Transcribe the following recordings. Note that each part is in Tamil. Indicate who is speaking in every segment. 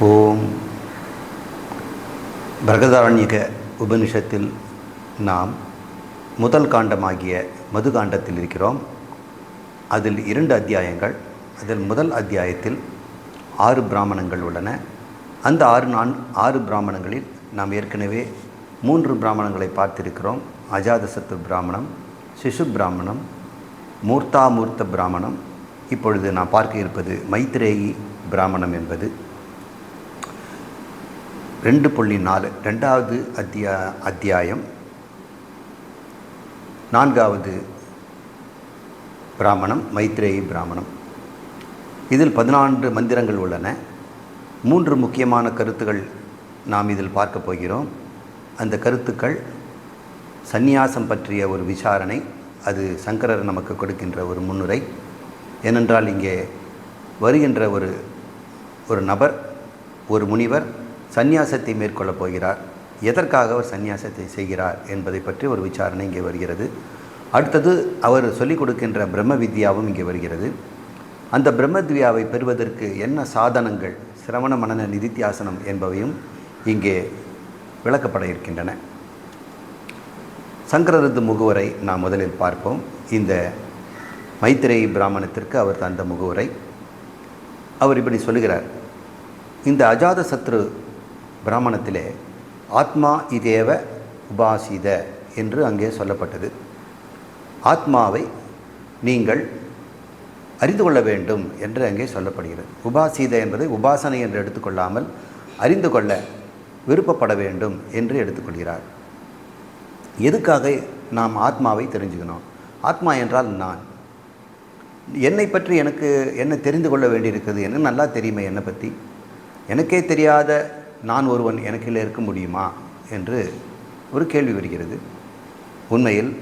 Speaker 1: ஓம். பிரகதாரண்யக உபனிஷத்தில் நாம் முதல் காண்டமாகிய மது காண்டத்தில் இருக்கிறோம். அதில் இரண்டு அத்தியாயங்கள் அதில் முதல் அத்தியாயத்தில் ஆறு பிராமணங்கள் உள்ளன. அந்த ஆறு நான் ஆறு பிராமணங்களில் நாம் ஏற்கனவே மூன்று பிராமணங்களை பார்த்திருக்கிறோம். அஜாதசத்து பிராமணம் சிசு பிராமணம் மூர்த்தாமூர்த்த பிராமணம். இப்பொழுது நான் பார்க்க இருப்பது மைத்ரேயி பிராமணம் என்பது. ரெண்டு புள்ளி நாலு ரெண்டாவது அத்தியா அத்தியாயம். நான்காவது பிராமணம் மைத்ரேயி பிராமணம். இதில் பதினான்கு மந்திரங்கள் உள்ளன. மூன்று முக்கியமான கருத்துகள் நாம் இதில் பார்க்க போகிறோம். அந்த கருத்துக்கள் சந்நியாசம் பற்றிய ஒரு விசாரணை அது சங்கரர் நமக்கு கொடுக்கின்ற ஒரு முன்னுரை. ஏனென்றால் இங்கே வருகின்ற ஒரு ஒரு நபர் ஒரு முனிவர் சந்நியாசத்தை மேற்கொள்ளப் போகிறார். எதற்காக அவர் சந்நியாசத்தை செய்கிறார் என்பதை பற்றி ஒரு விசாரணை இங்கே வருகிறது. அடுத்தது அவர் சொல்லிக் கொடுக்கின்ற பிரம்ம வித்யாவும் இங்கே வருகிறது. அந்த பிரம்மத்வியாவை பெறுவதற்கு என்ன சாதனங்கள் சிரவண மனன நிதித்தியாசனம் என்பவையும் இங்கே விளக்கப்பட இருக்கின்றன. சங்கரரது முகவரை நாம் முதலில் பார்ப்போம். இந்த மைத்திரை பிராமணத்திற்கு அவர் தந்த முகவரை. அவர் இப்படி சொல்லுகிறார். இந்த அஜாத சத்ரு பிராமணத்திலே ஆத்மா இதேவ உபாசித என்று அங்கே சொல்லப்பட்டது. ஆத்மாவை நீங்கள் அறிந்து கொள்ள வேண்டும் என்று அங்கே சொல்லப்படுகிறது. உபாசீத என்பதை உபாசனை என்று எடுத்துக்கொள்ளாமல் அறிந்து கொள்ள விருப்பப்பட வேண்டும் என்று எடுத்துக்கொள்கிறார். எதுக்காக நாம் ஆத்மாவை தெரிஞ்சுக்கணும்? ஆத்மா என்றால் நான். என்னை பற்றி எனக்கு என்ன தெரிந்து கொள்ள வேண்டியிருக்குது என்று நல்லா தெரியுமே என்னை பற்றி. எனக்கே தெரியாத நான் ஒருவன் எனக்கில் இருக்க முடியுமா? என்று ஒரு கேள்வி வருகிறது. உண்மையில்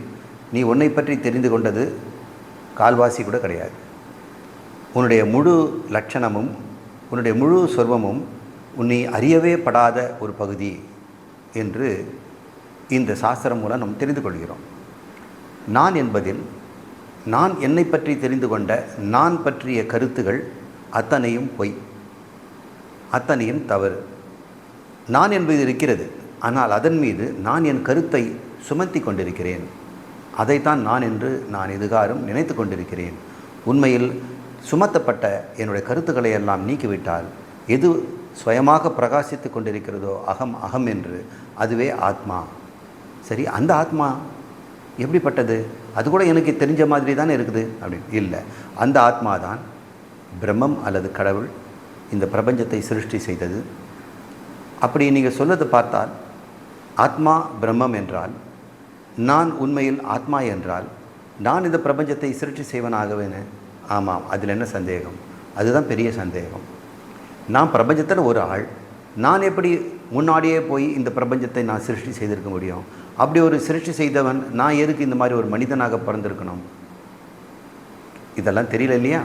Speaker 1: நீ உன்னை பற்றி தெரிந்து கொண்டது கால்வாசி கூட கிடையாது. உன்னுடைய முழு லட்சணமும் உன்னுடைய முழு சொர்வமும் உன்னை அறியவே படாத ஒரு பகுதி என்று இந்த சாஸ்திரம் மூலம் நாம் தெரிந்து கொள்கிறோம். நான் என்பதில் நான் என்னை பற்றி தெரிந்து கொண்ட நான் பற்றிய கருத்துகள் அத்தனையும் பொய் அத்தனையும் தவறு. நான் என்பது இருக்கிறது. ஆனால் அதன் மீது நான் என் கருத்தை சுமத்தி கொண்டிருக்கிறேன். அதைத்தான் நான் என்று நான் இதுகாரும் நினைத்து கொண்டிருக்கிறேன். உண்மையில் சுமத்தப்பட்ட என்னுடைய கருத்துக்களை எல்லாம் நீக்கிவிட்டால் எது சுயமாக பிரகாசித்து கொண்டிருக்கிறதோ அகம் அகம் என்று அதுவே ஆத்மா. சரி அந்த ஆத்மா எப்படிப்பட்டது? அது கூட எனக்கு தெரிஞ்ச மாதிரி தானே இருக்குது. அப்படின்னு இல்லை. அந்த ஆத்மா தான் பிரம்மம் அல்லது கடவுள் இந்த பிரபஞ்சத்தை சிருஷ்டி செய்தது. அப்படி நீங்கள் சொல்லது பார்த்தால் ஆத்மா பிரம்மம் என்றால் நான் உண்மையில் ஆத்மா என்றால் நான் இந்த பிரபஞ்சத்தை சிருஷ்டி செய்வனாகவேனே ஆமாம் அதில் என்ன சந்தேகம்? அதுதான் பெரிய சந்தேகம். நான் பிரபஞ்சத்தில் ஒரு ஆள் நான் எப்படி முன்னாடியே போய் இந்த பிரபஞ்சத்தை நான் சிருஷ்டி செய்திருக்க முடியும்? அப்படி ஒரு சிருஷ்டி செய்தவன் நான் எதுக்கு இந்த மாதிரி ஒரு மனிதனாக பிறந்திருக்கணும்? இதெல்லாம் தெரியல இல்லையா?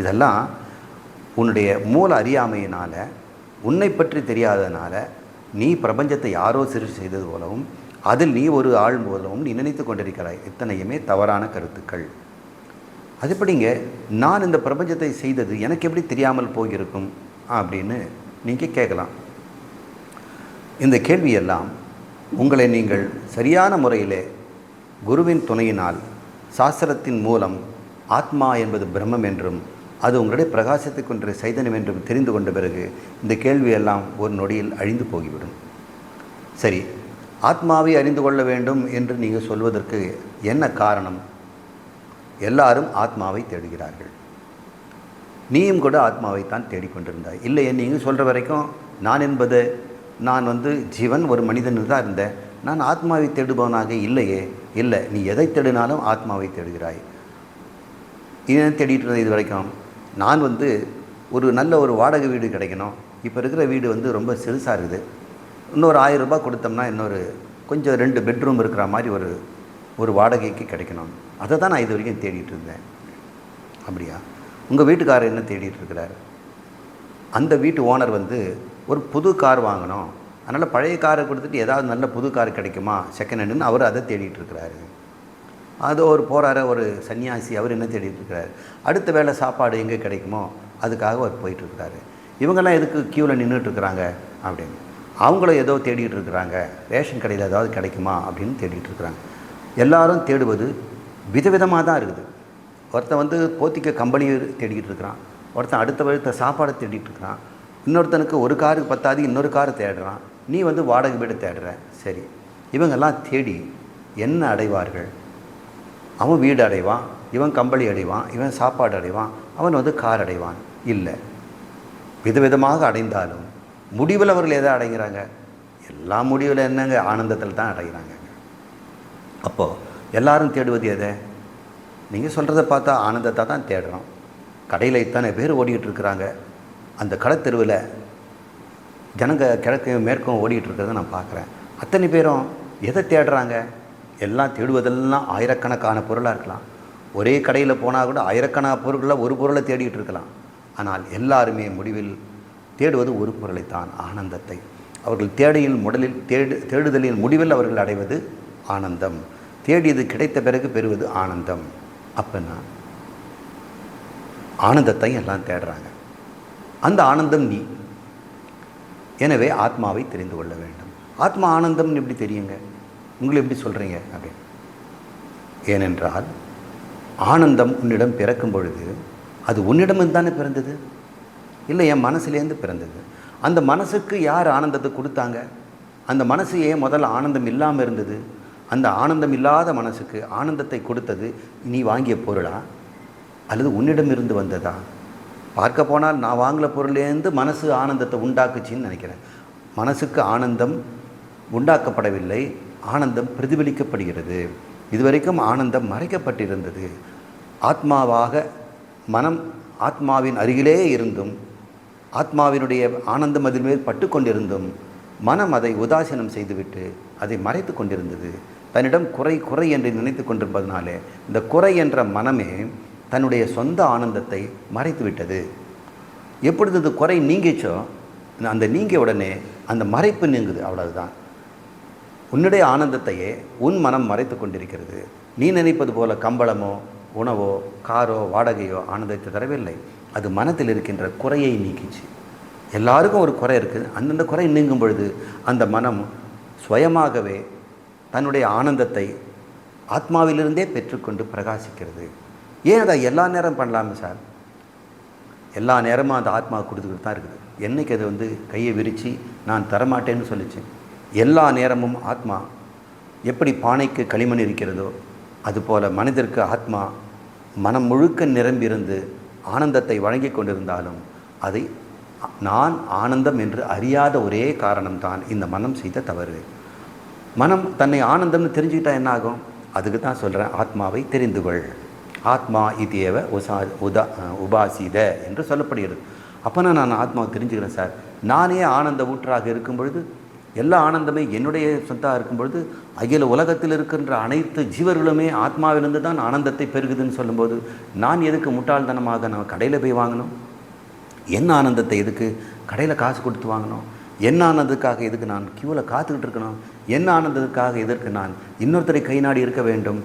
Speaker 1: இதெல்லாம் உன்னுடைய மூல அறியாமையினால் உன்னை பற்றி தெரியாதனால நீ பிரபஞ்சத்தை யாரோ சிறு செய்தது போலவும் அதில் நீ ஒரு ஆள் போலவும் நீ நினைத்து கொண்டிருக்கிறாய். இத்தனையுமே தவறான கருத்துக்கள். அது எப்படிங்க? நான் இந்த பிரபஞ்சத்தை செய்தது எனக்கு எப்படி தெரியாமல் போயிருக்கும்? அப்படின்னு நீங்கள் கேட்கலாம். இந்த கேள்வியெல்லாம் உங்களை நீங்கள் சரியான முறையிலே குருவின் துணையினால் சாஸ்திரத்தின் மூலம் ஆத்மா என்பது பிரம்மம் என்றும் அது உங்களுடைய பிரகாசத்துக் கொன்ற சைதன்யம் என்றும் தெரிந்து கொண்ட பிறகு இந்த கேள்வியெல்லாம் ஒரு நொடியில் அழிந்து போகிவிடும். சரி ஆத்மாவை அறிந்து கொள்ள வேண்டும் என்று நீங்கள் சொல்வதற்கு என்ன காரணம்? எல்லாரும் ஆத்மாவை தேடுகிறார்கள். நீயும் கூட ஆத்மாவைத்தான் தேடிக்கொண்டிருந்தாய் இல்லையே நீங்கள் சொல்கிற வரைக்கும் நான் என்பது நான் வந்து ஜீவன் ஒரு மனிதன் தான் இருந்தேன். நான் ஆத்மாவை தேடுபவனாக இல்லையே. இல்லை நீ எதை தேடினாலும் ஆத்மாவை தேடுகிறாய். இதை தேடிட்டு இருந்தது இது வரைக்கும்? நான் வந்து ஒரு நல்ல ஒரு வாடகை வீடு கிடைக்கணும். இப்போ இருக்கிற வீடு வந்து ரொம்ப செலுசாக இருக்குது. இன்னொரு ஆயிரம் ரூபாய் கொடுத்தோம்னா இன்னொரு கொஞ்சம் ரெண்டு பெட்ரூம் இருக்கிற மாதிரி ஒரு ஒரு வாடகைக்கு கிடைக்கணும். அதை தான் நான் இது வரைக்கும் தேடிட்டு இருந்தேன். அப்படியா? உங்கள் வீட்டுக்காரர் என்ன தேடிட்டு இருக்கிறார்? அந்த வீட்டு ஓனர் வந்து ஒரு புது கார் வாங்கணும். அதனால் பழைய காரை கொடுத்துட்டு ஏதாவது நல்ல புது கார் கிடைக்குமா? செகண்ட் ஹேண்டுன்னு அவர் அதை தேடிட்டு இருக்கிறாரு. அது ஒரு போகிறார ஒரு சன்னியாசி அவர் என்ன தேடிட்டு இருக்கிறாரு அடுத்த வேளை சாப்பாடு எங்கே கிடைக்குமோ அதுக்காக அவர் போயிட்டுருக்கிறாரு. இவங்கெல்லாம் எதுக்கு க்யூவில் நின்றுட்டுருக்குறாங்க அப்படின்னு. அவங்களும் ஏதோ தேடிட்டு இருக்கிறாங்க ரேஷன் கடையில் ஏதாவது கிடைக்குமா அப்படின்னு தேடிட்டு இருக்கிறாங்க எல்லாரும் தேடுவது விதவிதமாக தான் இருக்குது. ஒருத்தன் வந்து போத்திக்க கம்பெனி தேடிக்கிட்டு இருக்கிறான் ஒருத்தன் அடுத்த வழுத்த சாப்பாடை தேடிட்டு இருக்கிறான் இன்னொருத்தனுக்கு ஒரு காருக்கு பத்தாது இன்னொரு காரை தேடுறான். நீ வந்து வாடகை வீடு தேடுற. சரி. இவங்கெல்லாம் தேடி என்ன அடைவார்கள்? அவன் வீடு அடைவான் இவன் கம்பளி அடைவான் இவன் சாப்பாடு அடைவான் அவன் வந்து கார் அடைவான். இல்லை. விதவிதமாக அடைந்தாலும் முடிவில் அவர்கள் எதை அடைகிறாங்க? எல்லா முடிவில் என்னங்க? ஆனந்தத்தில் தான் அடைகிறாங்க. அப்போது எல்லாரும் தேடுவது எதை? நீங்கள் சொல்கிறத பார்த்தா ஆனந்தத்தை தான் தேடுறோம். கடையில் இத்தனை பேர் ஓடிக்கிட்டு இருக்கிறாங்க. அந்த கடத்தெருவில் ஜனங்க கிழக்கையும் மேற்கும் ஓடிக்கிட்டு இருக்கிறத நான் பார்க்குறேன். அத்தனை பேரும் எதை தேடுறாங்க? எல்லாம் தேடுவதெல்லாம் ஆயிரக்கணக்கான பொருளாக இருக்கலாம். ஒரே கடையில் போனால் கூட ஆயிரக்கணக்கான பொருட்களில் ஒரு பொருளை தேடிட்டு இருக்கலாம். ஆனால் எல்லாருமே முடிவில் தேடுவது ஒரு பொருளைத்தான் ஆனந்தத்தை. அவர்கள் தேடியில் முதலில் தேடு தேடுதலின் முடிவில் அவர்கள் அடைவது ஆனந்தம். தேடியது கிடைத்த பிறகு பெறுவது ஆனந்தம். அப்போன்னா ஆனந்தத்தை எல்லாம் தேடுறாங்க. அந்த ஆனந்தம் நீ. எனவே ஆத்மாவை தெரிந்து கொள்ள வேண்டும். ஆத்மா ஆனந்தம்னு எப்படி தெரியுங்க? உங்களை எப்படி சொல்கிறீங்க அப்படின்னு ஏனென்றால் ஆனந்தம் உன்னிடம் பிறக்கும் பொழுது அது உன்னிடம் தானே பிறந்தது? இல்லை என் மனசுலேருந்து பிறந்தது. அந்த மனசுக்கு யார் ஆனந்தத்தை கொடுத்தாங்க? அந்த மனசு ஏன் முதல்ல ஆனந்தம் இல்லாமல் இருந்தது? அந்த ஆனந்தம் இல்லாத மனசுக்கு ஆனந்தத்தை கொடுத்தது நீ வாங்கிய பொருளா? அல்லது உன்னிடம் இருந்து வந்ததா? பார்க்க போனால் நான் வாங்கின பொருளேருந்து மனசு ஆனந்தத்தை உண்டாக்குச்சின்னு நினைக்கிறேன். மனசுக்கு ஆனந்தம் உண்டாக்கப்படவில்லை. ஆனந்தம் பிரதிபலிக்கப்படுகிறது. இதுவரைக்கும் ஆனந்தம் மறைக்கப்பட்டிருந்தது. ஆத்மாவாக மனம் ஆத்மாவின் அருகிலே இருந்தும் ஆத்மாவினுடைய ஆனந்தம் அதில் மேல் பட்டு கொண்டிருந்தும் மனம் அதை உதாசீனம் செய்துவிட்டு அதை மறைத்து கொண்டிருந்தது. தன்னிடம் குறை குறை என்று நினைத்து கொண்டிருப்பதனாலே இந்த குறை என்ற மனமே தன்னுடைய சொந்த ஆனந்தத்தை மறைத்து விட்டது எப்பொழுது இந்த குறை நீங்கிச்சோ அந்த நீங்கிய உடனே அந்த மறைப்பு நீங்குது. அவ்வளவுதான். உன்னுடைய ஆனந்தத்தையே உன் மனம் மறைத்து கொண்டிருக்கிறது. நீ நினைப்பது போல கம்பளமோ உணவோ காரோ வாடகையோ ஆனந்தத்தை தரவில்லை. அது மனத்தில் இருக்கின்ற குறையை நீக்கிச்சு. எல்லாருக்கும் ஒரு குறை இருக்குது அந்தந்த குறை நீங்கும் பொழுது அந்த மனம் சுயமாகவே தன்னுடைய ஆனந்தத்தை ஆத்மாவிலிருந்தே பெற்றுக்கொண்டு பிரகாசிக்கிறது. ஏன் அதை எல்லா நேரம் பண்ணலாமே சார்? எல்லா நேரமும் அந்த ஆத்மா கொடுத்துக்கிட்டு தான் இருக்குது. என்னைக்கு அது வந்து கையை விரித்து நான் தரமாட்டேன்னு சொல்லிச்சு. எல்லா நேரமும் ஆத்மா எப்படி பானைக்கு களிமண் இருக்கிறதோ அதுபோல் மனிதருக்கு ஆத்மா மனம் முழுக்க நிரம்பியிருந்து ஆனந்தத்தை வழங்கி கொண்டிருந்தாலும் அதை நான் ஆனந்தம் என்று அறியாத ஒரே காரணம்தான் இந்த மனம் செய்த தவறு. மனம் தன்னை ஆனந்தம்னு தெரிஞ்சுக்கிட்டா என்ன ஆகும் அதுக்கு தான் சொல்கிறேன் ஆத்மாவை தெரிந்து கொள் ஆத்மா இதேவ உசா உதா உபாசித என்று சொல்லப்படுகிறது. அப்போனா நான் ஆத்மாவை தெரிஞ்சுக்கிறேன் சார். நானே ஆனந்த ஊற்றாக இருக்கும் பொழுது எல்லா ஆனந்தமே என்னுடைய சொத்தாக இருக்கும் பொழுது அகில உலகத்தில் இருக்கின்ற அனைத்து ஜீவர்களுமே ஆத்மாவிலிருந்து தான் ஆனந்தத்தை பெருகுதுன்னு சொல்லும்போது நான் எதுக்கு முட்டாள்தனமாக நான் கடையில் போய் வாங்கணும்? என்ன ஆனந்தத்தை எதுக்கு? கடையில் காசு கொடுத்து வாங்கணும். என்ன ஆனந்தத்துக்காக எதுக்கு நான் க்யூவில் காத்துக்கிட்டு இருக்கணும்? என்ன ஆனந்தத்துக்காக எதற்கு நான் இன்னொருத்தரை கை நாடி இருக்க வேண்டும்?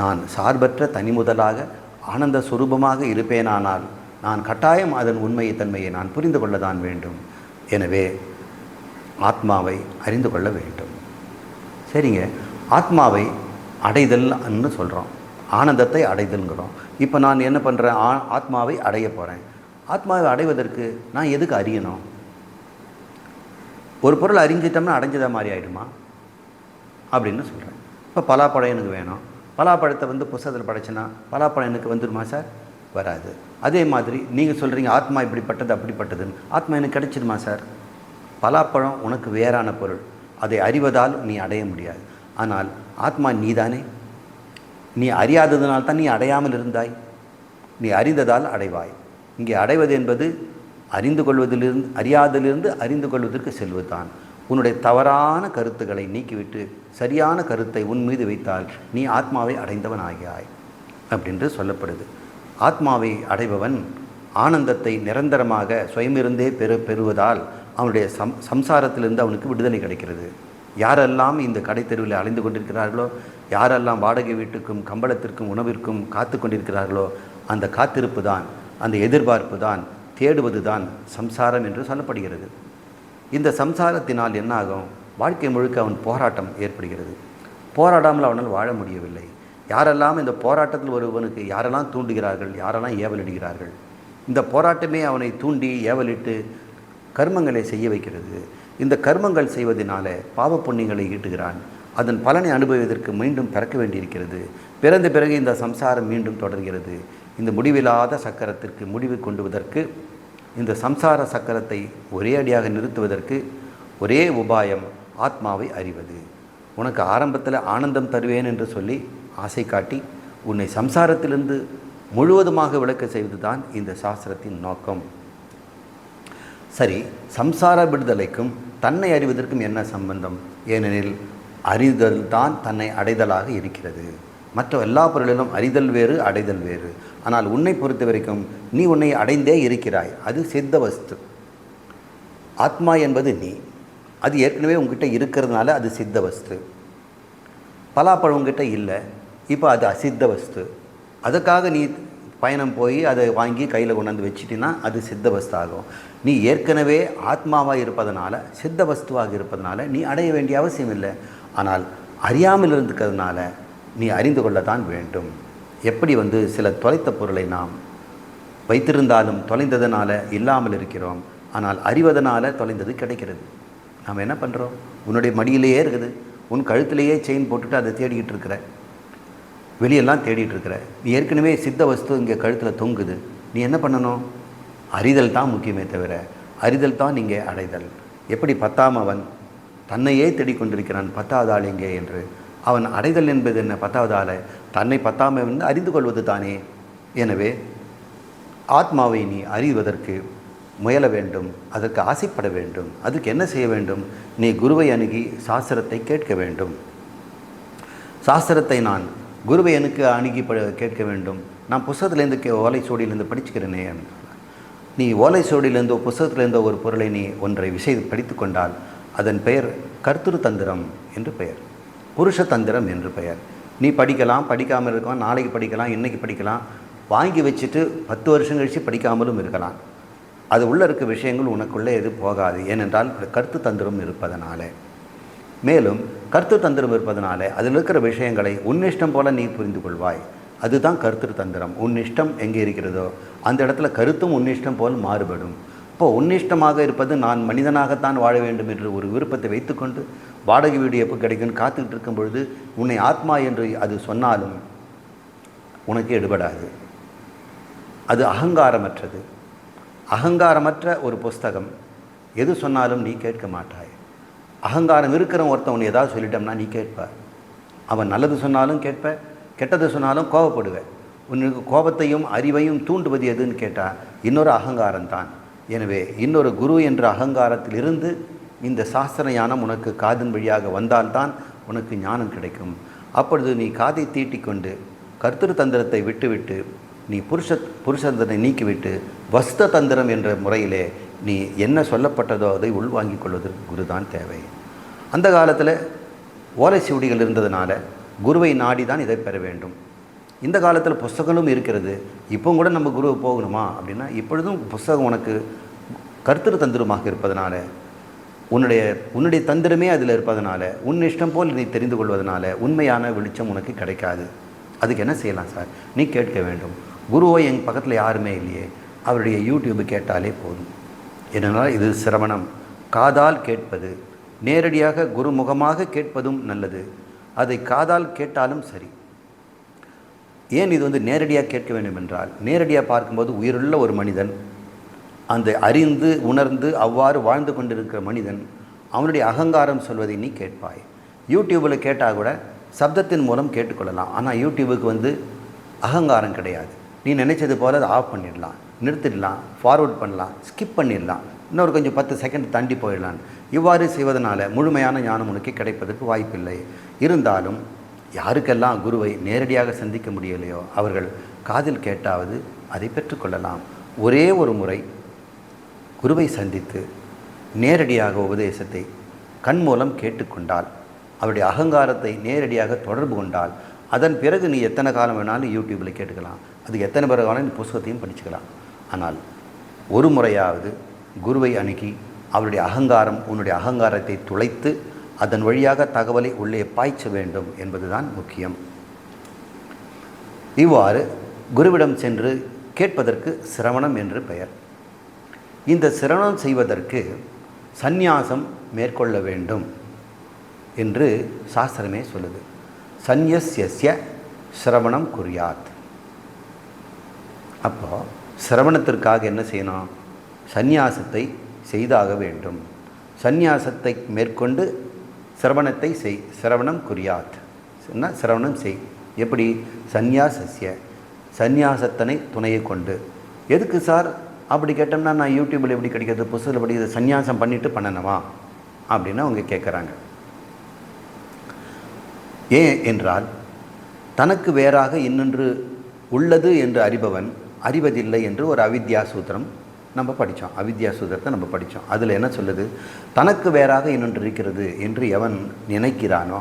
Speaker 1: நான் சார்பற்ற தனி முதலாக ஆனந்த சுரூபமாக இருப்பேனானால் நான் கட்டாயம் அதன் உண்மையை தன்மையை நான் புரிந்து கொள்ளதான் வேண்டும். எனவே ஆத்மாவை அறிந்து கொள்ள வேண்டும். சரிங்க. ஆத்மாவை அடைதல்னு சொல்கிறோம் ஆனந்தத்தை அடைதல்ங்கிறோம். இப்போ நான் என்ன பண்ணுறேன் ஆ ஆத்மாவை அடைய போகிறேன் ஆத்மாவை அடைவதற்கு நான் எதுக்கு அறியணும்? ஒரு பொருள் அறிஞ்சிட்டோம்னா அடைஞ்சதா மாதிரி ஆகிடுமா அப்படின்னு சொல்கிறேன் இப்போ பலாப்பழம் எனக்கு வேணும். பலாப்பழத்தை வந்து புஸ்தகத்தில் படைச்சேன்னா பலாப்பழம் எனக்கு வந்துடுமா சார்? வராது. அதே மாதிரி நீங்கள் சொல்கிறீங்க ஆத்மா இப்படிப்பட்டது அப்படிப்பட்டதுன்னு. ஆத்மா எனக்கு கிடைச்சிடுமா சார்? பலாப்பழம் உனக்கு வேறான பொருள். அதை அறிவதால் நீ அடைய முடியாது. ஆனால் ஆத்மா நீதானே? நீ அறியாததனால் தான் நீ அடையாமல் இருந்தாய். நீ அறிந்ததால் அடைவாய். இங்கே அடைவது என்பது அறிந்து கொள்வதிலிருந்து அறியாதிலிருந்து அறிந்து கொள்வதற்கு செல்வதுதான். உன்னுடைய தவறான கருத்துக்களை நீக்கிவிட்டு சரியான கருத்தை உன் மீது வைத்தால் நீ ஆத்மாவை அடைந்தவன் ஆகியாய் அப்படின்று சொல்லப்படுது. ஆத்மாவை அடைபவன் ஆனந்தத்தை நிரந்தரமாக சுயமிருந்தே பெறு பெறுவதால் அவனுடைய சம் சம்சாரத்திலிருந்து அவனுக்கு விடுதலை கிடைக்கிறது. யாரெல்லாம் இந்த கடை தெருவில் அலைந்து கொண்டிருக்கிறார்களோ யாரெல்லாம் வாடகை வீட்டுக்கும் கம்பளத்திற்கும் உணவிற்கும் காத்து கொண்டிருக்கிறார்களோ அந்த காத்திருப்பு தான் அந்த எதிர்பார்ப்பு தான் தேடுவது தான் சம்சாரம் என்று சொல்லப்படுகிறது. இந்த சம்சாரத்தினால் என்ன ஆகும் வாழ்க்கை முழுக்க அவன் போராட்டம் ஏற்படுகிறது. போராடாமல் அவனால் வாழ முடியவில்லை. யாரெல்லாம் இந்த போராட்டத்தில் ஒருவனுக்கு யாரெல்லாம் தூண்டுகிறார்கள் யாரெல்லாம் ஏவலிடுகிறார்கள்? இந்த போராட்டமே அவனை தூண்டி ஏவலிட்டு கர்மங்களை செய்ய வைக்கிறது. இந்த கர்மங்கள் செய்வதனால பாவ புண்ணியங்களை ஈட்டுகிறான். அதன் பலனை அனுபவிப்பதற்கு மீண்டும் பிறக்க வேண்டியிருக்கிறது. பிறந்த பிறகு இந்த சம்சாரம் மீண்டும் தொடர்கிறது. இந்த முடிவில்லாத சக்கரத்திற்கு முடிவு கொண்டுவதற்கு இந்த சம்சார சக்கரத்தை ஒரே அடியாக நிறுத்துவதற்கு ஒரே உபாயம் ஆத்மாவை அறிவது. உனக்கு ஆரம்பத்தில் ஆனந்தம் தருவேன் என்று சொல்லி ஆசை காட்டி உன்னை சம்சாரத்திலிருந்து முழுவதுமாக விளக்க செய்வது தான் இந்த சாஸ்திரத்தின் நோக்கம். சரி சம்சார விடுதலைக்கும் தன்னை அறிவதற்கும் என்ன சம்பந்தம்? ஏனெனில் அறிதல் தான் தன்னை அடைதலாக இருக்கிறது. மற்ற எல்லா பொருளிலும் அறிதல் வேறு அடைதல் வேறு. ஆனால் உன்னை பொறுத்த வரைக்கும் நீ உன்னை அடைந்தே இருக்கிறாய். அது சித்த வஸ்து. ஆத்மா என்பது நீ. அது ஏற்கனவே உங்ககிட்ட இருக்கிறதுனால அது சித்த வஸ்து. பலாப்பழம் உங்ககிட்ட இல்லை. இப்போ அது அசித்த வஸ்து. அதுக்காக நீ பயணம் போய் அதை வாங்கி கையில் கொண்டாந்து வச்சிட்டினா அது சித்த வஸ்து ஆகும் நீ ஏற்கனவே ஆத்மாவாக இருப்பதனால சித்த வஸ்துவாக இருப்பதனால நீ அடைய வேண்டிய அவசியம் இல்லை. ஆனால் அறியாமல் இருந்துக்கிறதுனால நீ அறிந்து கொள்ளத்தான் வேண்டும். எப்படி வந்து சில தொலைத்த பொருளை நாம் வைத்திருந்தாலும் தொலைந்ததனால் இல்லாமல் இருக்கிறோம். ஆனால் அறிவதனால் தொலைந்தது கிடைக்கிறது. நாம் என்ன பண்ணுறோம் உன்னுடைய மடியிலேயே இருக்குது. உன் கழுத்திலேயே செயின் போட்டுட்டு அதை தேடிக்கிட்டு இருக்கிற. வெளியெல்லாம் தேடிட்டு இருக்கிற நீ ஏற்கனவே சித்த வஸ்து இங்கே கழுத்தில் தொங்குது. நீ என்ன பண்ணணும்? அறிதல் தான் முக்கியமே தவிர அறிதல் தான் இங்கே அடைதல். எப்படி பத்தாம் அவன் தன்னையே தேடிக்கொண்டிருக்கிறான் பத்தாவது ஆள் எங்கே என்று? அவன் அடைதல் என்பது என்ன? பத்தாவது ஆளை. தன்னை பத்தாம வந்து அறிந்து கொள்வது தானே. எனவே ஆத்மாவை நீ அறிவதற்கு முயல வேண்டும் அதற்கு ஆசைப்பட வேண்டும் அதுக்கு என்ன செய்ய வேண்டும்? நீ குருவை அணுகி சாஸ்திரத்தை கேட்க வேண்டும். சாஸ்திரத்தை நான் குருவை எனக்கு அணுகி ப கேட்க வேண்டும். நான் புஸ்தகத்துலேருந்து கே ஓலை சோடியிலேருந்து படிச்சுக்கிறேனே நீ ஓலை சோடியிலேருந்தோ புஸ்தகத்திலேருந்தோ ஒரு பொருளை நீ ஒன்றை விஷயம் படித்து கொண்டால் அதன் பெயர் கர்த்திரு தந்திரம் என்று பெயர். புருஷ தந்திரம் என்று பெயர். நீ படிக்கலாம் படிக்காமல் இருக்கலாம் நாளைக்கு படிக்கலாம் இன்றைக்கி படிக்கலாம் வாங்கி வச்சுட்டு பத்து வருஷம் கழித்து படிக்காமலும் இருக்கலாம். அது உள்ளே இருக்க விஷயங்கள் உனக்குள்ளே எது போகாது. ஏனென்றால் கருத்து தந்திரம் இருப்பதனால. மேலும் கருத்து தந்திரம் இருப்பதனால அதில் இருக்கிற விஷயங்களை உன்னிஷ்டம் போல நீ புரிந்து கொள்வாய் அதுதான் கருத்து தந்திரம் உன் இஷ்டம் எங்கே இருக்கிறதோ அந்த இடத்துல கருத்தும் உன் இஷ்டம் போல் மாறுபடும். இப்போ உன்னிஷ்டமாக இருப்பது நான் மனிதனாகத்தான் வாழ வேண்டும் என்று ஒரு விருப்பத்தை வைத்துக்கொண்டு வாடகை வீடு எப்போ கிடைக்கும்னு காத்துக்கிட்டு இருக்கும் பொழுது உன்னை ஆத்மா என்று அது சொன்னாலும் உனக்கு எடுபடாது. அது அகங்காரமற்றது. அகங்காரமற்ற ஒரு புஸ்தகம். எது சொன்னாலும் நீ கேட்க மாட்டாய். அகங்காரம் இருக்கிற ஒருத்தன் ஏதாவது சொல்லிட்டோம்னா நீ கேட்ப. அவன் நல்லது சொன்னாலும் கேட்ப கெட்டது சொன்னாலும் கோபப்படுவேன் உனக்கு கோபத்தையும் அறிவையும் தூண்டுவது எதுன்னு கேட்டால் இன்னொரு அகங்காரம்தான் எனவே இன்னொரு குரு என்ற அகங்காரத்திலிருந்து இந்த சாஸ்திர ஞானம் உனக்கு காதின் வழியாக வந்தால்தான் உனக்கு ஞானம் கிடைக்கும். அப்பொழுது நீ காதை தீட்டிக்கொண்டு கர்த்திரு தந்திரத்தை விட்டுவிட்டு நீ புருஷ புருஷந்தனை நீக்கிவிட்டு வஸ்த தந்திரம் என்ற முறையிலே நீ என்ன சொல்லப்பட்டதோ அதை உள்வாங்கிக் கொள்வதற்கு குரு தான் தேவை. அந்த காலத்தில் ஓலை சுவடிகள் இருந்ததுனால குருவை நாடி தான் இதை பெற வேண்டும். இந்த காலத்தில் புஸ்தகங்களும் இருக்கிறது. இப்போ கூட நம்ம குருவை போகணுமா? அப்படின்னா இப்பொழுதும் புஸ்தகம் உனக்கு கருத்துரு தந்திரமாக இருப்பதனால உன்னுடைய உன்னுடைய தந்திரமே அதில் இருப்பதனால உன் இஷ்டம் போல் நீ தெரிந்து கொள்வதனால உண்மையான வெளிச்சம் உனக்கு கிடைக்காது. அதுக்கு என்ன செய்யலாம் சார்? நீ கேட்க வேண்டும். குருவோ எங்கள் பக்கத்தில் யாருமே இல்லையே. அவருடைய யூடியூப் கேட்டாலே போதும். ஏனென்றால் இது சிரவணம். காதால் கேட்பது. நேரடியாக குருமுகமாக கேட்பதும் நல்லது. அதை காதால் கேட்டாலும் சரி. ஏன் இது வந்து நேரடியாக கேட்க வேண்டும் என்றால் நேரடியாக பார்க்கும்போது உயிருள்ள ஒரு மனிதன் அந்த அறிந்து உணர்ந்து அவ்வாறு வாழ்ந்து கொண்டிருக்கிற மனிதன் அவனுடைய அகங்காரம் சொல்வதை நீ கேட்பாய். யூடியூப்பில் கேட்டால் கூட சப்தத்தின் மூலம் கேட்டுக்கொள்ளலாம். ஆனால் யூடியூபுக்கு வந்து அகங்காரம் கிடையாது. நீ நினைச்சது போல் அதை ஆஃப் பண்ணிடலாம். நிறுத்திடலாம் ஃபார்வர்ட் பண்ணலாம் ஸ்கிப் பண்ணிடலாம். இன்னொரு கொஞ்சம் பத்து செகண்ட் தாண்டி போயிடலாம் இவ்வாறு செய்வதனால் முழுமையான ஞானம் உனக்கு கிடைப்பதற்கு வாய்ப்பில்லை. இருந்தாலும் யாருக்கெல்லாம் குருவை நேரடியாக சந்திக்க முடியலையோ அவர்கள் காதில் கேட்டாவது அதை பெற்றுக்கொள்ளலாம் ஒரே ஒரு முறை குருவை சந்தித்து நேரடியாக உபதேசத்தை கண் மூலம் கேட்டுக்கொண்டால் அவருடைய அகங்காரத்தை நேரடியாக தொடர்பு கொண்டால் அதன் பிறகு நீ எத்தனை காலம் வேணாலும் யூடியூப்பில் கேட்டுக்கலாம். அது எத்தனை பிறகு வேணாலும் நீ புஸ்தகத்தையும் படிச்சுக்கலாம். ஆனால் ஒரு முறையாவது குருவை அணுகி அவருடைய அகங்காரம் உன்னுடைய அகங்காரத்தை துளைத்து அதன் வழியாக தகவலை உள்ளே பாய்ச்ச வேண்டும் என்பதுதான் முக்கியம். இவ்வாறு குருவிடம் சென்று கேட்பதற்கு சிரவணம் என்று பெயர். இந்த சிரவணம் செய்வதற்கு சந்நியாசம் மேற்கொள்ள வேண்டும் என்று சாஸ்திரமே சொல்லுது. சந்நியஸ்ய சிரவணம் குறியாத். அப்போது சிரவணத்திற்காக என்ன செய்யணும்? சந்நியாசத்தை செய்தாக வேண்டும். சந்நியாசத்தை மேற்கொண்டு சிரவணத்தை செய் சிரவணம் குறியாத். என்ன சிரவணம் செய். எப்படி? சந்நியாசசிய சந்நியாசத்தனை துணையை கொண்டு. எதுக்கு சார்? அப்படி கேட்டோம்னா நான் யூடியூப்பில் எப்படி கிடைக்கிறது? புஸ்தகத்தில் படி இதை சந்நியாசம் பண்ணிவிட்டு பண்ணணுமா? அப்படின்னு அவங்க கேட்குறாங்க. ஏன் என்றால் தனக்கு வேறாக இன்னொன்று உள்ளது என்று அறிபவன் அறிவதில்லை என்று ஒரு அவித்யா சூத்திரம் நம்ம படித்தோம் அவித்யா சூத்திரத்தை நம்ம படித்தோம் அதில் என்ன சொல்லுது? தனக்கு வேறாக இன்னொன்று இருக்கிறது என்று எவன் நினைக்கிறானோ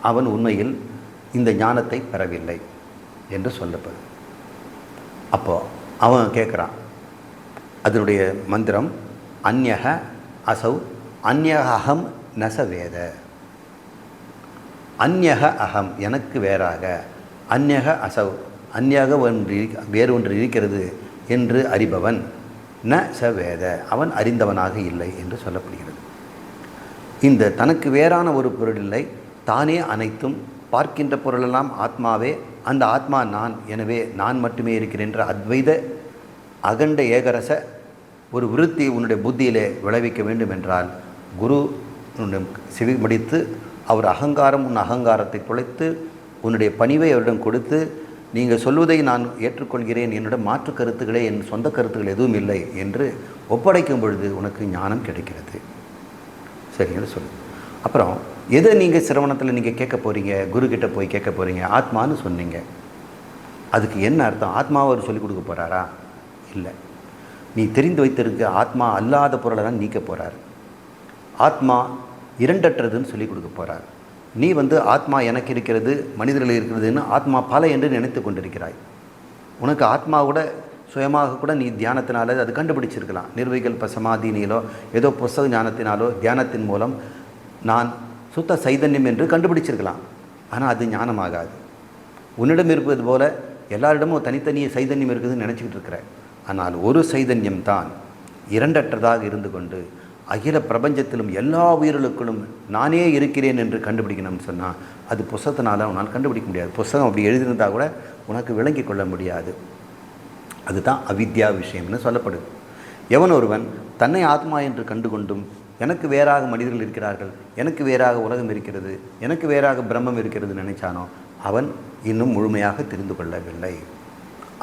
Speaker 1: அவன் உண்மையில் இந்த ஞானத்தை பெறவில்லை என்று சொல்லப்படு அப்போது அவன் கேட்குறான் அதனுடைய மந்திரம் அந்யக அசௌ அந்யக அகம் நச வேத. அந்யக அகம் எனக்கு வேறாக அந்யக அசௌ அந்நியாக ஒன்று வேறு ஒன்று இருக்கிறது என்று அறிபவன். ந ச வேத. அவன் அறிந்தவனாக இல்லை என்று சொல்லப்படுகிறது. இந்த தனக்கு வேறான ஒரு பொருள் இல்லை. தானே அனைத்தும் பார்க்கின்ற பொருளெல்லாம் ஆத்மாவே. அந்த ஆத்மா நான். எனவே நான் மட்டுமே இருக்கிறேன் என்ற அத்வைத அகண்ட ஏகரச ஒரு விருத்தி உன்னுடைய புத்தியிலே விளைவிக்க வேண்டும் என்றால் குரு செவி மடித்து அவர் அகங்காரம் உன் அகங்காரத்தை குலைத்து உன்னுடைய பணிவை அவரிடம் கொடுத்து நீங்கள் சொல்வதை நான் ஏற்றுக்கொள்கிறேன் என்னிடம் மாற்று கருத்துக்களே என் சொந்த கருத்துக்கள் எதுவும் இல்லை என்று ஒப்படைக்கும் பொழுது உனக்கு ஞானம் கிடைக்கிறது. சரிங்கன்னு சொல்லு அப்புறம் எதை நீங்கள் சிரவணத்தில் நீங்கள் கேட்க போகிறீங்க குரு போய் கேட்க போகிறீங்க ஆத்மான்னு சொன்னீங்க. அதுக்கு என்ன அர்த்தம்? ஆத்மாவை அவர் சொல்லிக் கொடுக்க போகிறாரா இல்லை. நீ தெரிந்து வைத்திருக்க ஆத்மா அல்லாத பொருளை தான் நீக்க போகிறார் ஆத்மா இரண்டற்றதுன்னு சொல்லிக் கொடுக்க போகிறார் நீ வந்து ஆத்மா எனக்கு இருக்கிறது மனிதர்கள் இருக்கிறதுன்னு ஆத்மா பல என்று நினைத்து கொண்டிருக்கிறாய். உனக்கு ஆத்மா கூட சுயமாக கூட நீ தியானத்தினால அது கண்டுபிடிச்சிருக்கலாம். நிர்வகிகள் சமாதினியிலோ ஏதோ புஸ்தக ஞானத்தினாலோ தியானத்தின் மூலம் நான் சுத்த சைதன்யம் என்று கண்டுபிடிச்சிருக்கலாம். ஆனால் அது ஞானமாகாது. உன்னிடம் இருப்பது போல எல்லாரிடமும் தனித்தனிய சைதன்யம் இருக்குதுன்னு நினச்சிக்கிட்டு இருக்கிற. ஆனால் ஒரு சைதன்யம் தான் இரண்டற்றதாக இருந்து கொண்டு அகில பிரபஞ்சத்திலும் எல்லா உயிர்களுக்களும் நானே இருக்கிறேன் என்று கண்டுபிடிக்கணும்னு சொன்னால் அது புஸ்தகத்தினால உன்னால் கண்டுபிடிக்க முடியாது. புஸ்தகம் அப்படி எழுதியிருந்தா கூட உனக்கு விளங்கிக் கொள்ள முடியாது. அதுதான் அவித்யா விஷயம்னு சொல்லப்படுது. எவன் ஒருவன் தன்னை ஆத்மா என்று கண்டுகொண்டும் எனக்கு வேறாக மனிதர்கள் இருக்கிறார்கள் எனக்கு வேறாக உலகம் இருக்கிறது எனக்கு வேறாக பிரம்மம் இருக்கிறது நினைச்சானோ அவன் இன்னும் முழுமையாக தெரிந்து கொள்ளவில்லை.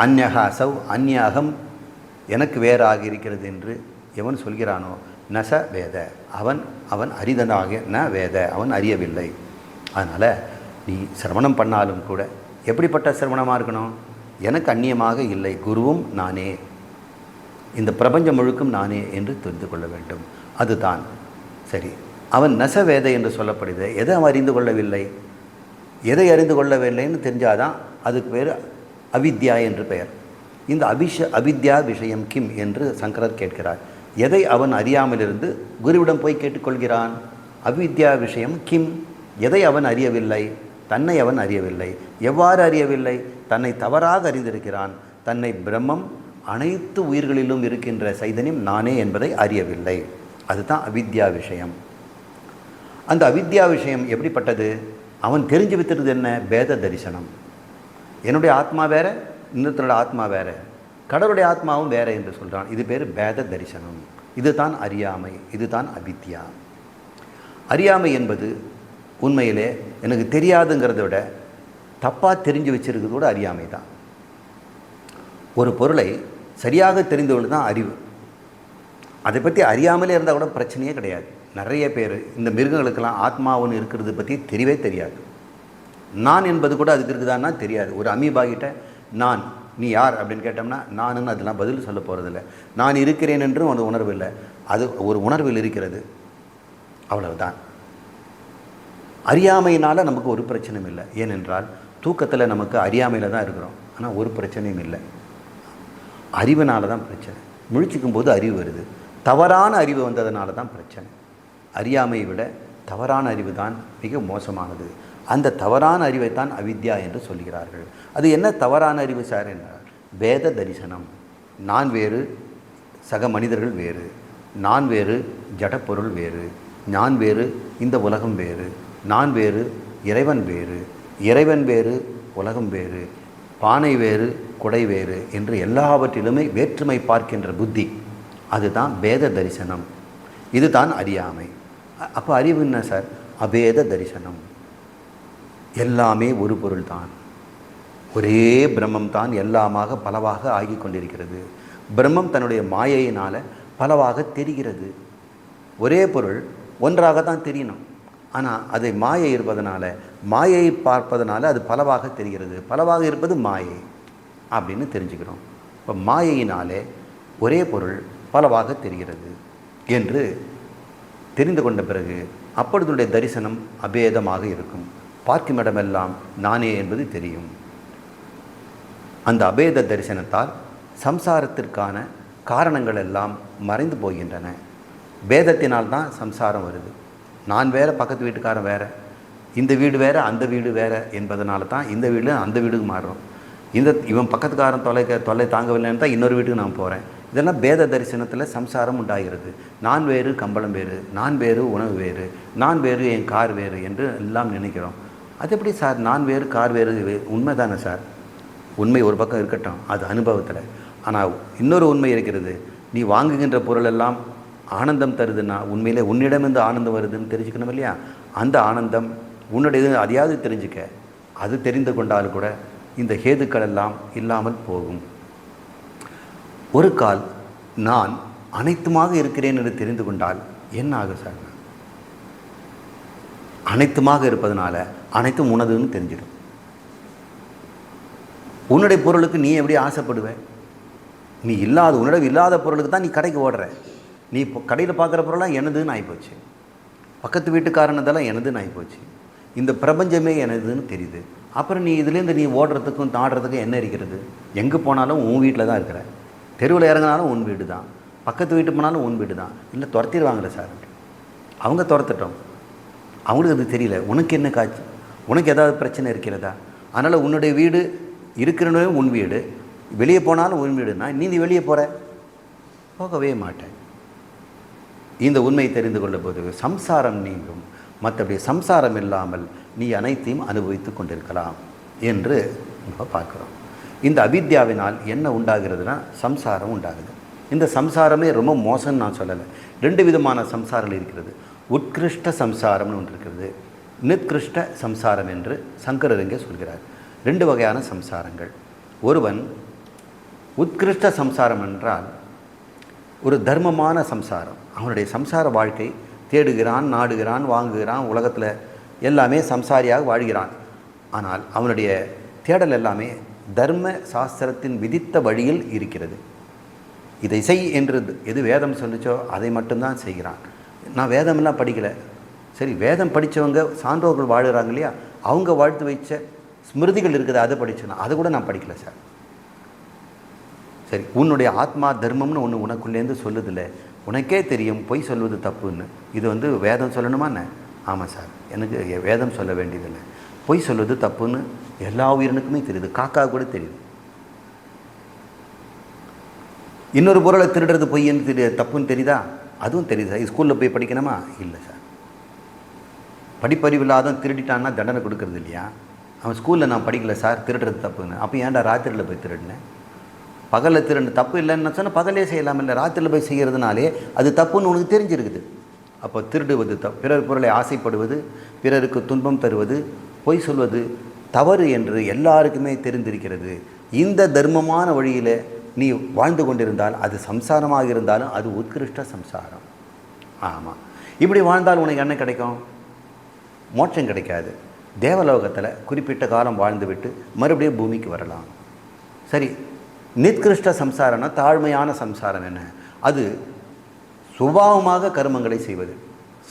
Speaker 1: அந்யக அசவ் அந்யகம் எனக்கு வேறாக இருக்கிறது என்று எவன் சொல்கிறானோ நச வேத. அவன் அவன் அரிதனாக ந வேத. அவன் அறியவில்லை. அதனால் நீ சிரவணம் பண்ணாலும் கூட எப்படிப்பட்ட சிரவணமாக இருக்கணும்? எனக்கு அந்நியமாக இல்லை. குருவும் நானே. இந்த பிரபஞ்சம் முழுக்கும் நானே என்று தெரிந்து கொள்ள வேண்டும். அதுதான். சரி. அவன் நசவேத என்று சொல்லப்படுது. எதை அவன் அறிந்து கொள்ளவில்லை? எதை அறிந்து கொள்ளவில்லைன்னு தெரிஞ்சாதான் அதுக்கு பேர் அவித்யா என்று பெயர். இந்த அபிஷ அவித்யா விஷயம் கிம் என்று சங்கரர் கேட்கிறார். எதை அவன் அறியாமலிருந்து குருவிடம் போய் கேட்டுக்கொள்கிறான்? அவித்யா விஷயம் கிம். எதை அவன் அறியவில்லை? தன்னை அவன் அறியவில்லை. எவ்வாறு அறியவில்லை? தன்னை தவறாக அறிந்திருக்கிறான். தன்னை பிரம்மம் அனைத்து உயிர்களிலும் இருக்கின்ற சைதன்யம் நானே என்பதை அறியவில்லை. அதுதான் அவித்யா விஷயம். அந்த அவித்யா விஷயம் எப்படிப்பட்டது? அவன் தெரிஞ்சு வைத்திருந்தது என்ன? பேத தரிசனம். என்னுடைய ஆத்மா வேற இன்னொருத்தரோட ஆத்மா வேற. கடவுளுடைய ஆத்மாவும் வேறு என்று சொல்கிறான் இது பேர் பேத தரிசனம். இதுதான் அறியாமை இதுதான் அவித்யா. அறியாமை என்பது உண்மையிலே எனக்கு தெரியாதுங்கிறத விட தப்பாக தெரிஞ்சு வச்சிருக்கிறது கூட அறியாமை தான். ஒரு பொருளை சரியாக தெரிந்து தான் அறிவு. அதை பற்றி அறியாமலே இருந்தால் கூட பிரச்சனையே கிடையாது. நிறைய பேர் இந்த மிருகங்களுக்கெல்லாம் ஆத்மா ஒன்று இருக்கிறது பற்றி தெரியவே தெரியாது. நான் என்பது கூட அதுக்கு இருக்குதான்னா தெரியாது. ஒரு அமீபாகிட்ட நான் நீ யார் அப்படின்னு கேட்டோம்னா நானுன்னு அதெல்லாம் பதில் சொல்ல போகிறதில்ல நான் இருக்கிறேன் என்றும் ஒரு உணர்வு இல்லை. அது ஒரு உணர்வில் இருக்கிறது. அவ்வளவுதான். அறியாமையினால் நமக்கு ஒரு பிரச்சனையும் இல்லை. ஏனென்றால் தூக்கத்தில் நமக்கு அறியாமையில் தான் இருக்கிறோம். ஆனால் ஒரு பிரச்சனையும் இல்லை. அறிவினால தான் பிரச்சனை. முழிச்சிக்கும் போது அறிவு வருது. தவறான அறிவு வந்ததுனால தான் பிரச்சனை. அறியாமையை விட தவறான அறிவு தான் மிக மோசமானது. அந்த தவறான அறிவை தான் அவித்யா என்று சொல்கிறார்கள். அது என்ன தவறான அறிவு சார் என்றால் வேத தரிசனம். நான் வேறு சக மனிதர்கள் வேறு. நான் வேறு ஜடப்பொருள் வேறு. நான் வேறு இந்த உலகம் வேறு. நான் வேறு இறைவன் வேறு. இறைவன் வேறு உலகம் வேறு. பானை வேறு குடை வேறு என்று எல்லாவற்றிலுமே வேற்றுமை பார்க்கின்ற புத்தி. அதுதான் வேத தரிசனம். இதுதான் அறியாமை. அப்போ அறிவு என்ன சார்? அபேத தரிசனம். எல்லாமே ஒரு பொருள் தான் ஒரே பிரம்மம் தான் எல்லாமாக பலவாக ஆகி கொண்டிருக்கிறது. பிரம்மம் தன்னுடைய மாயையினால் பலவாக தெரிகிறது. ஒரே பொருள் ஒன்றாக தான் தெரியணும். ஆனால் அதை மாயை இருப்பதனால மாயையை பார்ப்பதனால அது பலவாக தெரிகிறது. பலவாக இருப்பது மாயை அப்படின்னு தெரிஞ்சுக்கிறோம். இப்போ மாயையினாலே ஒரே பொருள் பலவாக தெரிகிறது என்று தெரிந்து கொண்ட பிறகு அப்பொழுதுடைய தரிசனம் அபேதமாக இருக்கும். பார்க்கும் இடமெல்லாம் நானே என்பது தெரியும். அந்த அபேத தரிசனத்தால் சம்சாரத்திற்கான காரணங்கள் எல்லாம் மறைந்து போகின்றன. பேதத்தினால் தான் சம்சாரம் வருது. நான் வேறு பக்கத்து வீட்டுக்காரன் வேறு இந்த வீடு வேறு அந்த வீடு வேறு என்பதனால தான் இந்த வீடு அந்த வீடுக்கு மாறுறோம். இந்த இவன் பக்கத்துக்காரன் தொலை தொல்லை தாங்கவில்லைன்னு தான் இன்னொரு வீட்டுக்கு நான் போகிறேன் இதெல்லாம் பேத தரிசனத்தில் சம்சாரம் உண்டாகிறது. நான் வேறு கம்பளம் வேறு நான் வேறு உணவு வேறு நான் வேறு என் கார் வேறு என்று எல்லாம் நினைக்கிறோம். அது எப்படி சார்? நான் வேறு கார் வேறு உண்மை தானே சார்? உண்மை ஒரு பக்கம் இருக்கட்டும் அது அனுபவத்தில். ஆனால் இன்னொரு உண்மை இருக்கிறது. நீ வாங்குகின்ற பொருள் எல்லாம் ஆனந்தம் தருதுன்னா உண்மையிலே உன்னிடமிருந்து ஆனந்தம் வருதுன்னு தெரிஞ்சுக்கணும் இல்லையா? அந்த ஆனந்தம் உன்னுடையது அதையாவது தெரிஞ்சுக்க. அது தெரிந்து கொண்டாலும் கூட இந்த ஹேதுக்கள் எல்லாம் இல்லாமல் போகும். ஒரு கால் நான் அனைத்துமாக இருக்கிறேன் என்று தெரிந்து கொண்டால் என்ன ஆகும் சார்? அனைத்துமாக இருப்பதனால அனைத்தும் உனதுன்னு தெரிஞ்சிடும். உன்னுடைய பொருளுக்கு நீ எப்படி ஆசைப்படுவ? நீ இல்லாத உன்னிடம் இல்லாத பொருளுக்கு தான் நீ கடைக்கு ஓடுற. நீ இப்போ கடையில் பார்க்குற பொருளாக எனதுன்னு ஆகிப்போச்சு பக்கத்து வீட்டுக்காரனதெல்லாம் எனதுன்னு ஆகிப்போச்சு இந்த பிரபஞ்சமே எனதுன்னு தெரியுது. அப்புறம் நீ இதுலேருந்து நீ ஓடுறதுக்கும் தாடுறதுக்கும் என்ன இருக்கிறது? எங்கே போனாலும் உன் வீட்டில் தான் இருக்கிற. தெருவில் இறங்கினாலும் உன் வீடு தான். பக்கத்து வீட்டு போனாலும் உன் வீடு தான். இல்லை துரத்திடுவாங்களே சார். அவங்க துரத்துட்டோம். அவங்களுக்கு அது தெரியல. உனக்கு என்ன காட்சி? உனக்கு ஏதாவது பிரச்சனை இருக்கிறதா? அதனால் உன்னுடைய வீடு இருக்கிறனே உன் வீடு? வெளியே போனாலும் உன் வீடுனா நீ வெளியே போகிற போகவே மாட்டேன். இந்த உண்மையை தெரிந்து கொள்ள போது சம்சாரம் நீங்கும். மற்றபடி சம்சாரம் இல்லாமல் நீ அனைத்தையும் அனுபவித்து கொண்டிருக்கலாம் என்று நம்ம பார்க்குறோம். இந்த அவித்யாவினால் என்ன உண்டாகிறதுனா சம்சாரம் உண்டாகுது. இந்த சம்சாரமே ரொம்ப மோசம்னு நான் சொல்லலை. ரெண்டு விதமான சம்சாரங்கள் இருக்கிறது. உட்கிருஷ்ட சம்சாரம்னு ஒன்று இருக்கிறது நித்கிருஷ்ட சம்சாரம் என்று சங்கரர் இங்கே சொல்கிறார். ரெண்டு வகையான சம்சாரங்கள். ஒருவன் உத்கிருஷ்ட சம்சாரம் என்றால் ஒரு தர்மமான சம்சாரம். அவனுடைய சம்சார வாழ்க்கை தேடுகிறான் நாடுகிறான் வாங்குகிறான் உலகத்தில் எல்லாமே சம்சாரியாக வாழ்கிறான். ஆனால் அவனுடைய தேடல் எல்லாமே தர்ம சாஸ்திரத்தின் விதித்த வழியில் இருக்கிறது. இதை செய் என்று எது வேதம் சொல்லுச்சோ அதை மட்டும்தான் செய்கிறான். நான் வேதமெல்லாம் படிக்கலை. சரி வேதம் படித்தவங்க சான்றோர்கள் வாழ்கிறாங்க இல்லையா? அவங்க வாழ்த்து வைச்ச ஸ்மிருதிகள் இருக்குது அதை படித்தேன் அதை கூட நான் படிக்கலை சார். சரி உன்னுடைய ஆத்மா தர்மம்னு ஒன்று உனக்குள்ளேருந்து சொல்லுதில்ல. உனக்கே தெரியும் பொய் சொல்வது தப்புன்னு. இது வந்து வேதம் சொல்லணுமா என்ன? ஆமாம் சார். எனக்கு வேதம் சொல்ல வேண்டியதில்லை. பொய் சொல்வது தப்புன்னு எல்லா உயிரினுக்குமே தெரியுது. காக்கா கூட தெரியுது. இன்னொரு பொருளை திருடுறது பொய்ன்னு தெரிய தப்புன்னு தெரியுதா? அதுவும் தெரியுது சார். ஸ்கூலில் போய் படிக்கணுமா? இல்லை சார். படிப்பறிவு இல்லாதவன் திருடிட்டான்னா தண்டனை கொடுக்கறது இல்லையா? அவன் ஸ்கூலில் நான் படிக்கல சார் திருடுறது தப்புன்னு. அப்போ ஏன்டா ராத்திரியில் போய் திருடினேன் பகலில் திருடு தப்பு இல்லைன்னு சொன்னால் பகலே செய்யலாம் இல்லை. ராத்திரியில் போய் செய்கிறதுனாலே அது தப்புன்னு உனக்கு தெரிஞ்சிருக்குது. அப்போ திருடுவது த பிறர் பொருளை ஆசைப்படுவது பிறருக்கு துன்பம் தருவது பொய் சொல்வது தவறு என்று எல்லாருக்குமே தெரிந்திருக்கிறது. இந்த தர்மமான வழியில் நீ வாழ்ந்து கொண்டிருந்தால் அது சம்சாரமாக இருந்தாலும் அது உத்கிருஷ்ட சம்சாரம். ஆமாம் இப்படி வாழ்ந்தால் உனக்கு என்ன கிடைக்கும்? மோட்சம் கிடைக்காது. தேவலோகத்தில் குறிப்பிட்ட காலம் வாழ்ந்துவிட்டு மறுபடியும் பூமிக்கு வரலாம். சரி நித்கிருஷ்ட சம்சாரம்னா தாழ்மையான சம்சாரம் என்ன? அது சுபாவமாக கர்மங்களை செய்வது.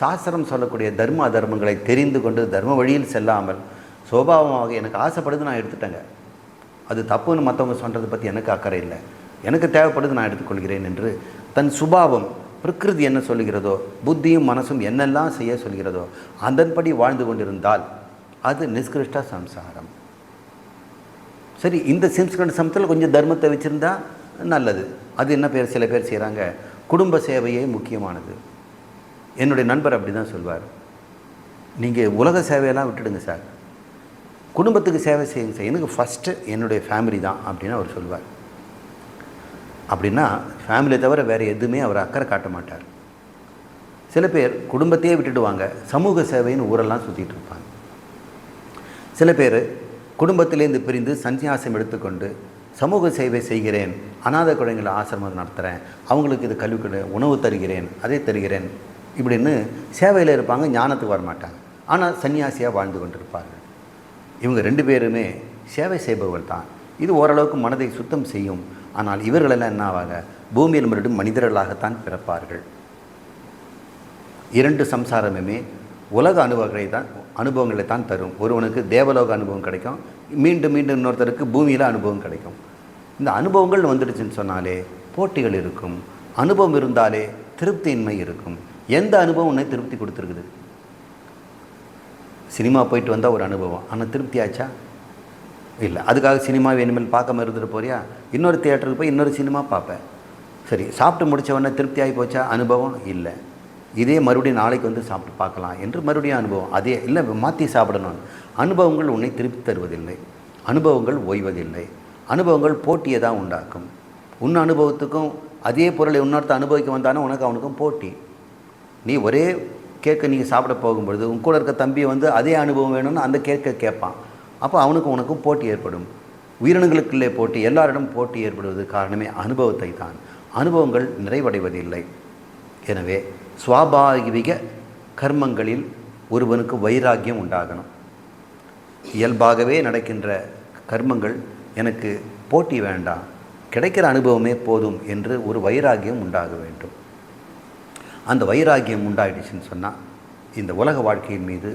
Speaker 1: சாஸ்திரம் சொல்லக்கூடிய தர்ம அதர்மங்களை தெரிந்து கொண்டு தர்ம வழியில் செல்லாமல் சுபாவமாக எனக்கு ஆசைப்படுது நான் எடுத்துட்டேங்க. அது தப்புன்னு மற்றவங்க சொல்கிறத பற்றி எனக்கு அக்கறை இல்லை. எனக்கு தேவைப்படுது நான் எடுத்துக்கொள்கிறேன் என்று தன் சுபாவம் பிரகிருதி என்ன சொல்லுகிறதோ புத்தியும் மனசும் என்னெல்லாம் செய்ய சொல்கிறதோ அதன்படி வாழ்ந்து கொண்டிருந்தால் அது நிஷ்கிருஷ்ட சம்சாரம். சரி இந்த சிம்ஸ்கண்ட் சமத்தில் கொஞ்சம் தர்மத்தை வச்சுருந்தா நல்லது. அது என்ன பேர் சில பேர் செய்கிறாங்க குடும்ப சேவையே முக்கியமானது. என்னுடைய நண்பர் அப்படி தான் சொல்வார். நீங்கள் உலக சேவையெல்லாம் விட்டுடுங்க சார். குடும்பத்துக்கு சேவை செய்யுங்க சார். எனக்கு ஃபஸ்ட்டு என்னுடைய ஃபேமிலி தான் அப்படின்னு அவர் சொல்வார். அப்படின்னா ஃபேமிலியை தவிர வேறு எதுவுமே அவர் அக்கறை காட்ட மாட்டார். சில பேர் குடும்பத்தையே விட்டுடுவாங்க சமூக சேவைன்னு ஊரெல்லாம் சுற்றிட்டு இருப்பாங்க. சில பேர் குடும்பத்திலேருந்து பிரிந்து சன்னியாசம் எடுத்துக்கொண்டு சமூக சேவை செய்கிறேன் அநாத குழந்தைகளை ஆசிரமம் நடத்துகிறேன் அவங்களுக்கு இது கல்வி உணவு தருகிறேன் அதை தருகிறேன் இப்படின்னு சேவையில் இருப்பாங்க ஞானத்துக்கு வர மாட்டாங்க. ஆனால் சன்னியாசியாக வாழ்ந்து கொண்டிருப்பார்கள். இவங்க ரெண்டு பேருமே சேவை செய்பவர்கள் தான் இது ஓரளவுக்கு மனதை சுத்தம் செய்யும் ஆனால் இவர்களெல்லாம் என்ன ஆவாங்க பூமியில் மறுபடியும் மனிதர்களாகத்தான் பிறப்பார்கள். இரண்டு சம்சாரமுமே உலக அனுபவங்களை தான் அனுபவங்களை தான் தரும். ஒருவனுக்கு தேவலோக அனுபவம் கிடைக்கும். மீண்டும் மீண்டும் இன்னொருத்தருக்கு பூமியில் அனுபவம் கிடைக்கும். இந்த அனுபவங்கள் வந்துடுச்சுன்னு சொன்னாலே போட்டிகள் இருக்கும். அனுபவம் இருந்தாலே திருப்தியின்மை இருக்கும். எந்த அனுபவம் உன்னை திருப்தி கொடுத்துருக்குது? சினிமா போயிட்டு வந்தால் ஒரு அனுபவம். ஆனால் திருப்தி ஆச்சா இல்லை. அதுக்காக சினிமா வேணுமேல் பார்க்காம இருந்துட்டு போறியா? இன்னொரு தியேட்டருக்கு போய் இன்னொரு சினிமா பார்ப்பேன். சரி சாப்பிட்டு முடித்த உடனே திருப்தி ஆகி போச்சா? அனுபவம் இல்லை. இதே மறுபடியும் நாளைக்கு வந்து சாப்பிட்டு பார்க்கலாம் என்று மறுபடியும் அனுபவம். அதே இல்லை மாற்றி சாப்பிடணும் அனுபவங்கள் உன்னை திருப்தி தருவதில்லை. அனுபவங்கள் ஓய்வதில்லை. அனுபவங்கள் போட்டியை தான் உண்டாக்கும். உன் அனுபவத்துக்கும் அதே பொருளை இன்னொருத்த அனுபவிக்க வந்தானே உனக்கு அவனுக்கும் போட்டி. நீ ஒரே கேக்கை நீங்கள் சாப்பிட போகும்பொழுது உன் கூட இருக்க தம்பியை வந்து அதே அனுபவம் வேணும்னு அந்த கேக்கை கேட்பான். அப்போ அவனுக்கும் உனக்கும் போட்டி ஏற்படும். உயிரினங்களுக்குள்ளே போட்டி எல்லாரிடம் போட்டி ஏற்படுவது காரணமே அனுபவத்தை தான். அனுபவங்கள் நிறைவடைவதில்லை. எனவே சுவாபாவிக கர்மங்களில் ஒருவனுக்கு வைராக்கியம் உண்டாகணும். இயல்பாகவே நடக்கின்ற கர்மங்கள் எனக்கு போட்டி வேண்டாம். கிடைக்கிற அனுபவமே போதும் என்று ஒரு வைராக்கியம் உண்டாக வேண்டும். அந்த வைராக்கியம் உண்டாயிடுச்சுன்னு சொன்னால் இந்த உலக வாழ்க்கையின் மீது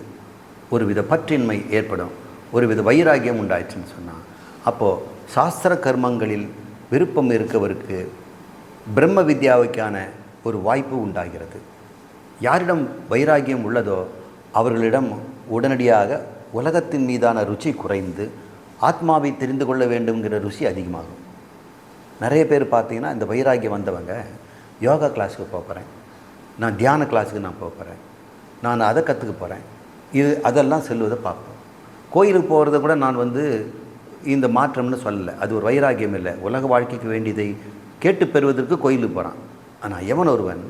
Speaker 1: ஒரு வித பற்றின்மை ஏற்படும். ஒரு வித வைராகியம் உண்டாயிடுச்சுன்னு சொன்னான் அப்போது சாஸ்திர கர்மங்களில் விருப்பம் இருக்கவருக்கு பிரம்ம வித்யாவுக்கான ஒரு வாய்ப்பு உண்டாகிறது. யாரிடம் வைராகியம் உள்ளதோ அவர்களிடம் உடனடியாக உலகத்தின் மீதான ருச்சி குறைந்து ஆத்மாவை தெரிந்து கொள்ள வேண்டுங்கிற ருசி அதிகமாகும். நிறைய பேர் பார்த்தீங்கன்னா இந்த வைராகியம் வந்தவங்க யோகா கிளாஸுக்கு போகிறேன் நான் தியான கிளாஸுக்கு நான் போகிறேன் நான் அதை கற்றுக்க போகிறேன் இது அதெல்லாம் செல்வதை பார்ப்போம். கோயிலுக்கு போகிறத கூட நான் வந்து இந்த மாற்றம்னு சொல்லலை. அது ஒரு வைராக்கியம் இல்லை. உலக வாழ்க்கைக்கு வேண்டியதை கேட்டு பெறுவதற்கு கோயிலுக்கு போகிறான் ஆனால் எவன் ஒருவன்?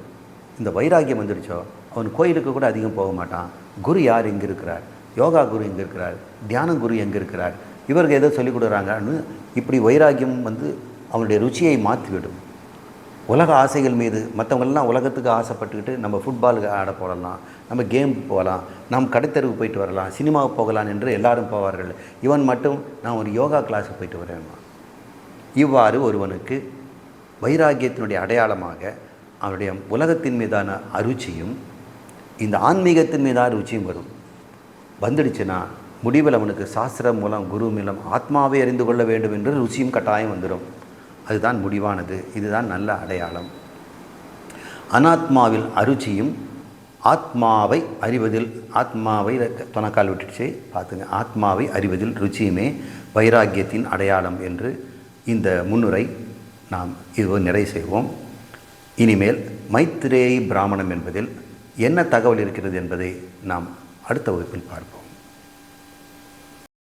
Speaker 1: இந்த வைராக்கியம் வந்துடுச்சோ? அவன் கோயிலுக்கு கூட அதிகம் போக மாட்டான். குரு யார் எங்கே இருக்கிறார்? யோகா குரு எங்கே இருக்கிறார். தியான குரு எங்கே இருக்கிறார்? இவருக்கு எதை சொல்லிக் கொடுக்குறாங்கன்னு இப்படி வைராக்கியம் வந்து அவனுடைய ருச்சியை மாற்றிவிடும் உலக ஆசைகள் மீது மற்றவங்கள்லாம் உலகத்துக்கு ஆசைப்பட்டுக்கிட்டு நம்ம ஃபுட்பாலுக்கு ஆட போடலாம் நம்ம கேம் போகலாம் நாம் கடைத்தெருவுக்கு போயிட்டு வரலாம் சினிமாவுக்கு போகலாம் என்று எல்லாரும் போவார்கள். இவன் மட்டும் நான் ஒரு யோகா கிளாஸுக்கு போயிட்டு வரேன்மா இவ்வாறு ஒருவனுக்கு வைராக்கியத்தினுடைய அடையாளமாக அவனுடைய உலகத்தின் மீதான அருச்சியும் இந்த ஆன்மீகத்தின் மீதான ருச்சியும் வரும். வந்துடுச்சுன்னா முடிவில் அவனுக்கு சாஸ்திரம் மூலம் குரு மூலம் ஆத்மாவை அறிந்து கொள்ள வேண்டும் என்று ருச்சியும் கட்டாயம் வந்துடும் அதுதான் முடிவானது. இதுதான் நல்ல அடையாளம். அனாத்மாவில் அருச்சியும் ஆத்மாவை அறிவதில் ஆத்மாவை தொணக்கால் விட்டுடுச்சு பார்த்துங்க. ஆத்மாவை அறிவதில் ருச்சியுமே வைராக்கியத்தின் அடையாளம் என்று இந்த முன்னுரை நாம் இது நிறை செய்வோம். இனிமேல் மைத்திரேயி பிராமணம் என்பதில் என்ன தகவல் இருக்கிறது என்பதை நாம் அடுத்த வகுப்பில் பார்ப்போம்.